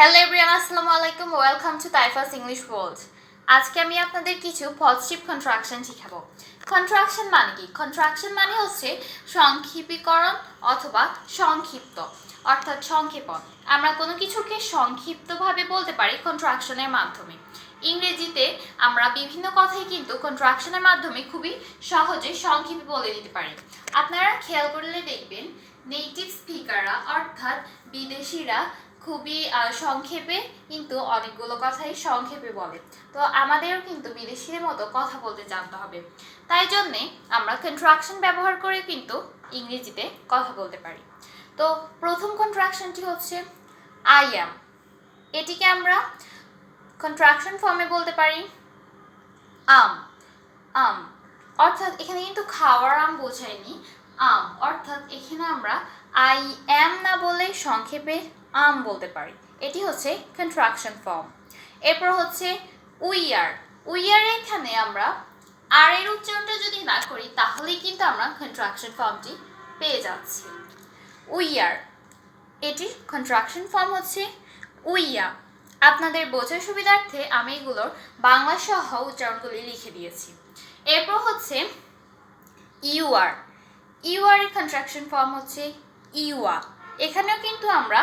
Hello everyone আসসালামু আলাইকুম welcome to Taifa's English world আজকে আমি আপনাদের কিছু পজিটিভ কন্ট্রাকশন শিখাবো। কন্ট্রাকশন মানে কি? কন্ট্রাকশন মানে হচ্ছে সংক্ষিপ্তীকরণ অথবা সংক্ষিপ্ত, অর্থাৎ সংক্ষেপণ। আমরা কোনো কিছুকে সংক্ষিপ্তভাবে বলতে পারি কন্ট্রাকশনের মাধ্যমে। ইংরেজিতে আমরা বিভিন্ন কথাই কিন্তু কন্ট্রাকশনের মাধ্যমে খুবই সহজে সংক্ষেপে বলে দিতে পারি। আপনারা খেয়াল করলে দেখবেন নেটিভ স্পিকাররা অর্থাৎ বিদেশিরা খুবই সংক্ষেপে কিন্তু অনেকগুলো কথাই সংক্ষেপে বলে। তো আমাদেরও কিন্তু বিদেশিদের মতো কথা বলতে জানতে হবে। তাই জন্যে আমরা কন্ট্রাকশন ব্যবহার করে কিন্তু ইংরেজিতে কথা বলতে পারি। তো প্রথম কন্ট্রাকশনটি হচ্ছে আই অ্যাম এটিকে আমরা কন্ট্রাকশন ফর্মে বলতে পারি, আম আম। অর্থাৎ এখানে কিন্তু খাওয়ার আম বোঝায়নি, আম। অর্থাৎ এখানে আমরা আই অ্যাম না বলে সংক্ষেপে আম বলতে পারি। এটি হচ্ছে কন্ট্রাকশন ফর্ম এরপর হচ্ছে উই আর উই আর এখানে আমরা আর এর উচ্চারণটা যদি না করি, তাহলেই কিন্তু আমরা কন্ট্রাকশন ফর্মটি পেয়ে যাচ্ছি। উই আর এটির কন্ট্রাকশন ফর্ম হচ্ছে উইয়া আপনাদের বোঝার সুবিধার্থে আমি এগুলোর বাংলা সহ উচ্চারণগুলি লিখে দিয়েছি। এরপর হচ্ছে ইউআর ইউআর এর কন্ট্রাকশন ফর্ম হচ্ছে ইউয়া এখানেও কিন্তু আমরা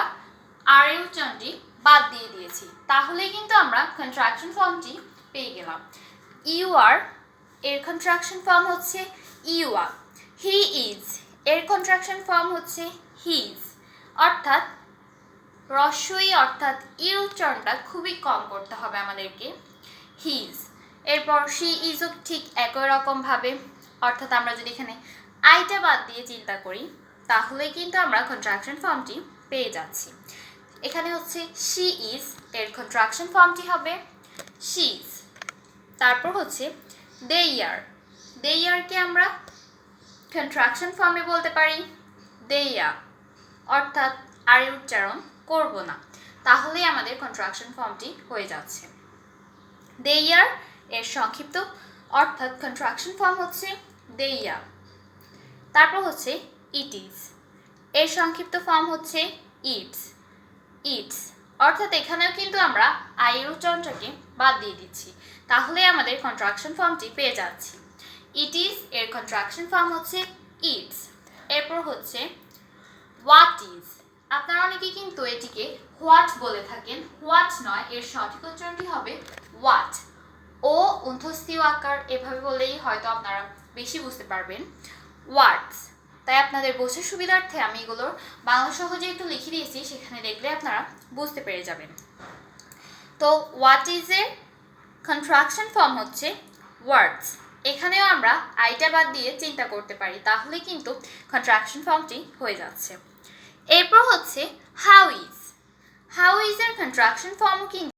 আর এর উচ্চারণটি বাদ দিয়ে দিয়েছি। তাহলেই কিন্তু আমরা কন্ট্রাকশন ফর্মটি পেয়ে গেলাম। ইউআর এর কন্ট্রাকশন ফর্ম হচ্ছে ইউয়া হি ইজ এর কন্ট্রাকশন ফর্ম হচ্ছে হিজ অর্থাৎ রস্বই অর্থাৎ ইর উচ্চারণটা খুবই কম করতে হবে আমাদেরকে। হিজ এরপর শি ইজও ঠিক একই রকমভাবে অর্থাৎ আমরা যদি এখানে আইটা বাদ দিয়ে চিন্তা করি তাহলে কিন্তু আমরা কন্ট্রাকশন ফর্মটি পেয়ে যাচ্ছি। এখানে হচ্ছে শি ইজ এর কন্ট্রাকশন ফর্মটি হবে শিজ তারপর হচ্ছে দে ইয়ার দে ইয়ারকে আমরা কন্ট্রাকশন ফর্মে বলতে পারি? দেয়া অর্থাৎ আর উচ্চারণ করব না। তাহলেই আমাদের কন্ট্রাকশন ফর্মটি হয়ে যাচ্ছে। দেয়ার এর সংক্ষিপ্ত অর্থাৎ কন্ট্রাকশন ফর্ম হচ্ছে দেয়া তারপর হচ্ছে ইট ইজ এর সংক্ষিপ্ত ফর্ম হচ্ছে ইটস ইটস অর্থাৎ এখানেও কিন্তু আমরা আয়ের উচ্চারণটাকে বাদ দিয়ে দিচ্ছি। তাহলে আমাদের কন্ট্রাকশন ফর্মটি পেয়ে যাচ্ছি। ইট ইজ এর কন্ট্রাকশন ফর্ম হচ্ছে ইটস এরপর হচ্ছে হোয়াট ইজ আপনারা অনেকেই কিন্তু এটিকে হোয়াট বলে থাকেন। হোয়াট নয়, এর সঠিক উচ্চারণটি হবে হোয়াট ও অন্ত্যস্তীয় আকার এভাবে বললেই হয়তো আপনারা বেশি বুঝতে পারবেন। ওয়ার্ডস তাই আপনাদের বোঝার সুবিধার্থে আমি এগুলোর বাংলা সহজে একটু লিখে দিয়েছি, সেখানে দেখলে আপনারা বুঝতে পেরে যাবেন। তো হোয়াট ইজ এর কন্ট্রাকশন ফর্ম হচ্ছে ওয়ার্ডস এখানেও আমরা আইটা বাদ দিয়ে চিন্তা করতে পারি, তাহলে কিন্তু কন্ট্রাকশন ফর্মটি হয়ে যাচ্ছে। এরপর হচ্ছে হাউ ইজ হাউ ইজ এর কন্ট্রাকশন ফর্ম কিন্তু